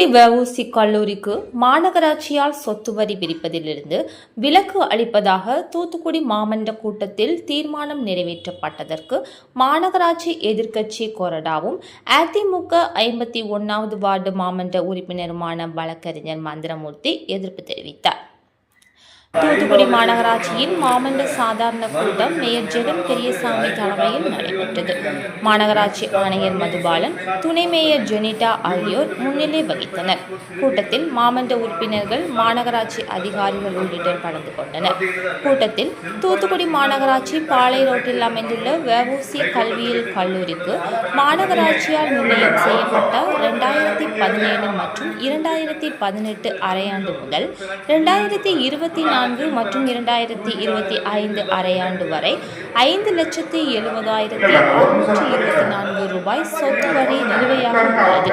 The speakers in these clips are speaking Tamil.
தூத்துக்குடி வஉசி கல்லூரிக்கு மாநகராட்சியால் சொத்து வரி விதிப்பதிலிருந்து விலக்கு அளிப்பதாக தூத்துக்குடி மாமன்ற கூட்டத்தில் தீர்மானம் நிறைவேற்றப்பட்டதற்கு மாநகராட்சி எதிர்க்கட்சி கொறடாவும் அதிமுக ஐம்பத்தி ஒன்னாவது வார்டு மாமன்ற உறுப்பினருமான வழக்கறிஞர் மந்திரமூர்த்தி எதிர்ப்பு தெரிவித்தார். தூத்துக்குடி மாநகராட்சியின் மாமண்ட சாதாரண கூட்டம் மேயர் ஜெகன் பெரியசாமி தலைமையில் நடைபெற்றது. மாநகராட்சி ஆணையர் மதுபாலன் துணை மேயர் ஜெனிட்டா ஆகியோர் முன்னிலை வகித்தனர். கூட்டத்தில் மாமண்ட உறுப்பினர்கள் மாநகராட்சி அதிகாரிகள் உள்ளிட்டோர் கலந்து கொண்டனர். கூட்டத்தில் தூத்துக்குடி மாநகராட்சி பாளை ரோட்டில் அமைந்துள்ள வஉசி கல்வியியல் கல்லூரிக்கு மாநகராட்சியால் நிர்ணயம் செய்யப்பட்ட இரண்டாயிரத்தி பதினேழு மற்றும் இரண்டாயிரத்தி பதினெட்டு அரையாண்டு முதல் இரண்டாயிரத்தி இருபத்தி நான்கு மற்றும் இரண்டாயிரத்தி இருபத்தி ஐந்து அரையாண்டு வரை ஐந்து லட்சத்தி எழுபதாயிரத்தி அறுநூற்றி இருபத்தி சொத்து வரி நிலுவையாக உள்ளது.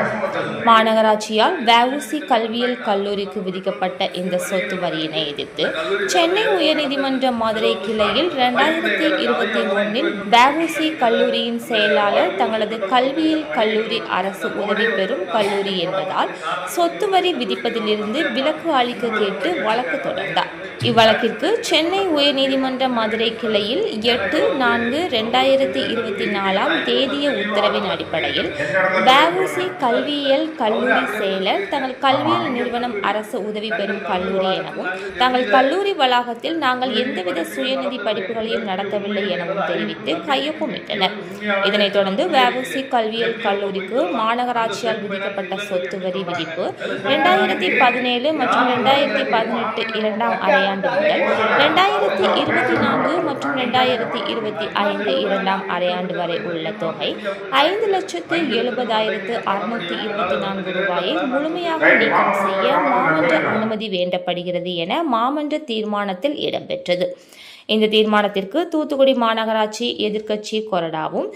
மாநகராட்சியால் வஉசி கல்வியியல் கல்லூரிக்கு விதிக்கப்பட்ட இந்த சொத்து வரியினை எதிர்த்து சென்னை உயர்நீதிமன்ற மதுரை கிளையில் இரண்டாயிரத்தி இருபத்தி ஒன்றில் வஉசி கல்லூரியின் செயலாளர் தங்களது கல்வியியல் கல்லூரி அரசு உதவி பெறும் கல்லூரி என்பதால் சொத்து வரி விதிப்பதிலிருந்து விலக்கு அளிக்க கேட்டு வழக்கு தொடர்ந்தார். இவ்வழக்கிற்கு சென்னை உயர்நீதிமன்ற மதுரை கிளையில் எட்டு நான்கு ரெண்டாயிரத்தி இருபத்தி நாலாம் தேதிய உத்தரவின் அடிப்படையில் வஉசி கல்வியியல் கல்லூரி செயலர் தங்கள் கல்வியியல் நிறுவனம் அரசு உதவி பெறும் கல்லூரி எனவும் தங்கள் கல்லூரி வளாகத்தில் நாங்கள் எந்தவித சுயநிதி படிப்புகளையும் நடத்தவில்லை எனவும் தெரிவித்து கையொப்பமிட்டனர். இதனைத் தொடர்ந்து வஉசி கல்வியியல் கல்லூரிக்கு மாநகராட்சியால் விதிக்கப்பட்ட சொத்து வரி விதிப்பு இரண்டாயிரத்தி பதினேழு மற்றும் இரண்டாயிரத்தி பதினெட்டு இரண்டாம் அரையாண்டு முதல் இரண்டாயிரத்தி இருபத்தி நான்கு மற்றும் இரண்டாயிரத்தி இருபத்தி ஐந்து இரண்டாம் அரையாண்டு வரை உள்ள தொகை ஐந்து லட்சத்து எழுபதாயிரத்து அறுநூத்தி இருபத்தி நான்கு ரூபாயை முழுமையாக நீக்கம் செய்ய மாமன்ற அனுமதி வேண்டப்படுகிறது என மாமன்ற தீர்மானத்தில் இடம்பெற்றது. இந்த தீர்மானத்திற்கு தூத்துக்குடி மாநகராட்சி எதிர்க்கட்சி கொறடாவும்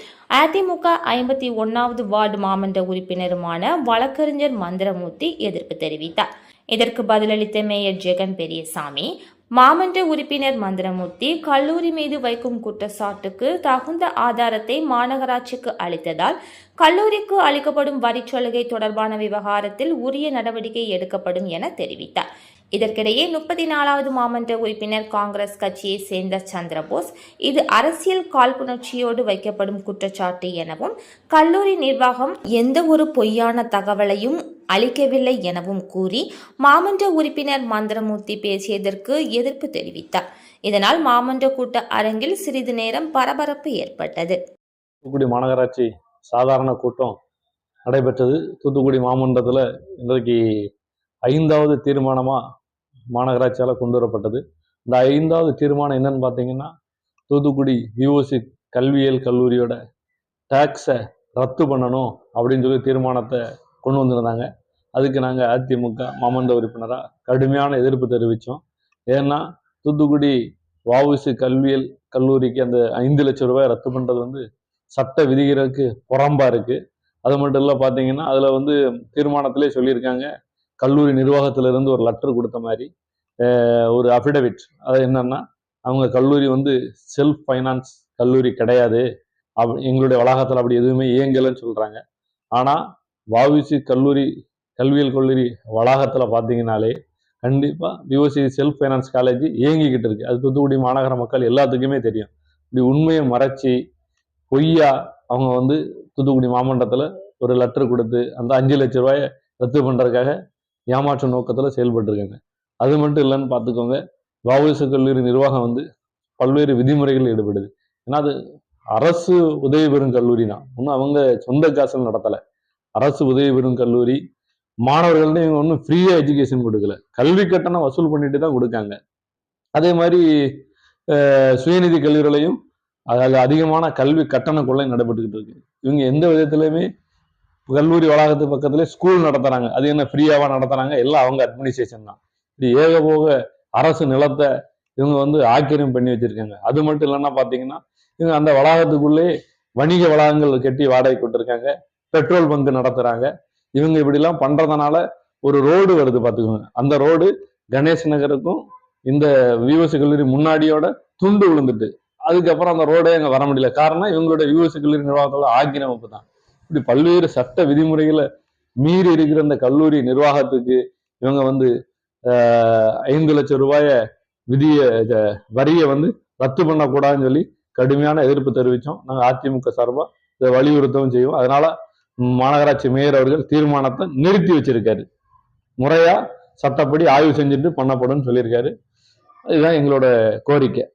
அதிமுக ஐம்பத்தி ஒன்னாவது வார்டு மாமன்ற உறுப்பினருமான வழக்கறிஞர் மந்திரமூர்த்தி எதிர்ப்பு தெரிவித்தார். இதற்கு பதிலளித்த மேயர் ஜெகன் பெரியசாமி மாமன்ற உறுப்பினர் மந்திரமூர்த்தி கல்லூரி மீது வைக்கும் குற்றச்சாட்டுக்கு தகுந்த ஆதாரத்தை மாநகராட்சிக்கு அளித்ததால் கல்லூரிக்கு அளிக்கப்படும் வரிச்சலுகை தொடர்பான விவகாரத்தில் உரிய நடவடிக்கை எடுக்கப்படும் என தெரிவித்தார். இதற்கிடையே முப்பத்தி நாலாவது மாமன்ற உறுப்பினர் காங்கிரஸ் கட்சியை சேர்ந்த சந்திரபோஸ் இது அரசியல் காழ்ப்புணர்ச்சியோடு வைக்கப்படும் குற்றச்சாட்டு எனவும் கல்லூரி நிர்வாகம் எந்த ஒரு பொய்யான தகவலையும் அளிக்கவில்லை எனவும் கூறி மாமன்ற உறுப்பினர் மந்திரமூர்த்தி பேசியதற்கு எதிர்ப்பு தெரிவித்தார். இதனால் மாமன்ற கூட்ட அரங்கில் சிறிது நேரம் பரபரப்பு ஏற்பட்டது. தூத்துக்குடி மாநகராட்சி சாதாரண கூட்டம் நடைபெற்றது. தூத்துக்குடி மாமன்றத்தில் இன்றைக்கு ஐந்தாவது தீர்மானமாக மாநகராட்சியால் கொண்டு வரப்பட்டது. இந்த ஐந்தாவது தீர்மானம் என்னன்னு பார்த்தீங்கன்னா தூத்துக்குடி யூஓசி கல்வியியல் கல்லூரியோட டேக்ஸை ரத்து பண்ணணும் அப்படின்னு சொல்லி தீர்மானத்தை கொண்டு வந்திருந்தாங்க. அதுக்கு நாங்கள் அதிமுக மாமந்த உறுப்பினராக கடுமையான எதிர்ப்பு தெரிவித்தோம் ஏன்னா தூத்துக்குடி வஉசி கல்வியல் கல்லூரிக்கு அந்த ஐந்து லட்சம் ரூபாய் ரத்து பண்ணுறது வந்து சட்ட விதிகளுக்கு புறம்பாக இருக்குது அது மட்டும் இல்லை பார்த்தீங்கன்னா அதில் வந்து தீர்மானத்திலே சொல்லியிருக்காங்க. கல்லூரி நிர்வாகத்திலிருந்து ஒரு லெட்டர் கொடுத்த மாதிரி ஒரு அஃபிடவிட் அது என்னன்னா அவங்க கல்லூரி வந்து செல்ஃப் ஃபைனான்ஸ் கல்லூரி கிடையாது. அப் எங்களுடைய வளாகத்தில் அப்படி எதுவுமே இயங்கலைன்னு சொல்கிறாங்க ஆனால் வாவிசி கல்லூரி கல்வியல் கல்லூரி வளாகத்தில் பார்த்தீங்கனாலே கண்டிப்பாக விஓசி செல்ஃப் ஃபைனான்ஸ் காலேஜ் இயங்கிக்கிட்டு இருக்கு. அது தூத்துக்குடி மாநகர மக்கள் எல்லாத்துக்குமே தெரியும். இப்படி உண்மையை மறைச்சி பொய்யா அவங்க வந்து தூத்துக்குடி மாமன்றத்தில் ஒரு லெட்டர் கொடுத்து அந்த அஞ்சு லட்ச ரூபாயை ரத்து பண்ணுறதுக்காக ஏமாற்றும் நோக்கத்தில் செயல்பட்டுருக்காங்க. அது மட்டும் இல்லைன்னு பார்த்துக்கோங்க வஉசி கல்லூரி நிர்வாகம் வந்து பல்வேறு விதிமுறைகள் ஈடுபடுது. ஏன்னா அது அரசு உதவி பெறும் கல்லூரி தான் ஒன்றும் அவங்க சொந்த காசில் நடத்தலை. அரசு உதவி பெறும் கல்லூரி மாணவர்கள்னு இவங்க ஒன்றும் ஃப்ரீயாக எஜுகேஷன் கொடுக்கல. கல்வி கட்டணம் வசூல் பண்ணிட்டு தான் கொடுக்காங்க. அதே மாதிரி சுயநிதி கல்லூரிகளையும் அதில் அதிகமான கல்வி கட்டண கொள்ளை நடைபெற்றுக்கிட்டு இருக்கு. இவங்க எந்த விதத்துலையுமே கல்லூரி வளாகத்து பக்கத்துல ஸ்கூல் நடத்துறாங்க. அது என்ன ஃப்ரீயாவா நடத்துறாங்க? எல்லாம் அவங்க அட்மினிஸ்ட்ரேஷன் தான். இது ஏகபோக அரசு நிலத்தை இவங்க வந்து ஆக்கிரம் பண்ணி வச்சிருக்காங்க. அது மட்டும் இல்லைன்னா பாத்தீங்கன்னா இவங்க அந்த வளாகத்துக்குள்ளே வணிக வளாகங்கள் கட்டி வாடகை கொடுத்துருக்காங்க. பெட்ரோல் பங்க் நடத்துறாங்க. இவங்க இப்படிலாம் பண்றதுனால ஒரு ரோடு வருது பாத்துக்கோங்க அந்த ரோடு கணேஷ் நகருக்கும் இந்த விஓசி கல்லூரி முன்னாடியோட துண்டு விழுந்துட்டு அதுக்கப்புறம் அந்த ரோடே அங்கே வர முடியல. காரணம் இவங்களோட யூஎஸ் கல்லூரி நிர்வாகத்தோட ஆக்கிரமிப்பு தான். இப்படி பல்வேறு சட்ட விதிமுறைகளை மீறி இருக்கிற இந்த கல்லூரி நிர்வாகத்துக்கு இவங்க வந்து ஐந்து லட்சம் ரூபாய விதிய வரியை வந்து ரத்து பண்ணக்கூடாதுன்னு சொல்லி கடுமையான எதிர்ப்பு தெரிவித்தோம். நாங்கள் அதிமுக சார்பாக இதை வலியுறுத்தவும் செய்வோம். அதனால மாநகராட்சி மேயர் அவர்கள் தீர்மானத்தை நிறுத்தி வச்சிருக்காரு. முறையா சட்டப்படி ஆய்வு செஞ்சுட்டு பண்ணப்படும் சொல்லியிருக்காரு. இதுதான் எங்களோட கோரிக்கை.